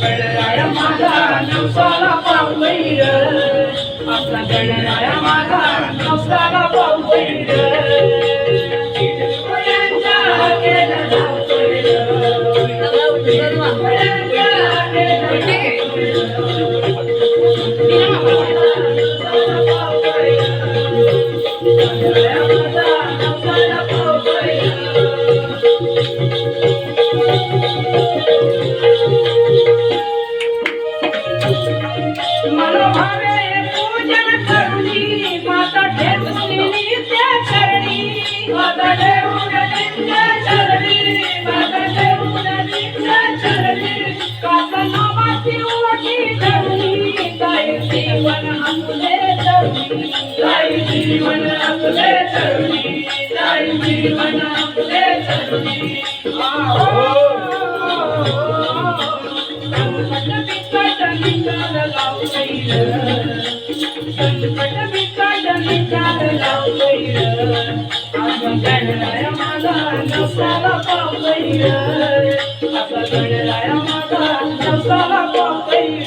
गणराया माझा नवसाला पावलैर आपला गणराया माझा 你说的嘛 जीवन आपले तरुणी काय जीवन आपले तरुणी संकट विकट विचार लावलं आपण गणनाय नवसाला पापैर आता गणराया माझा नवसाला पापैर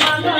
माझा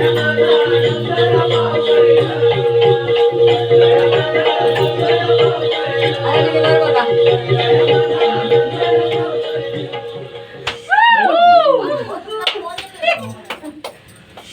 Yeah.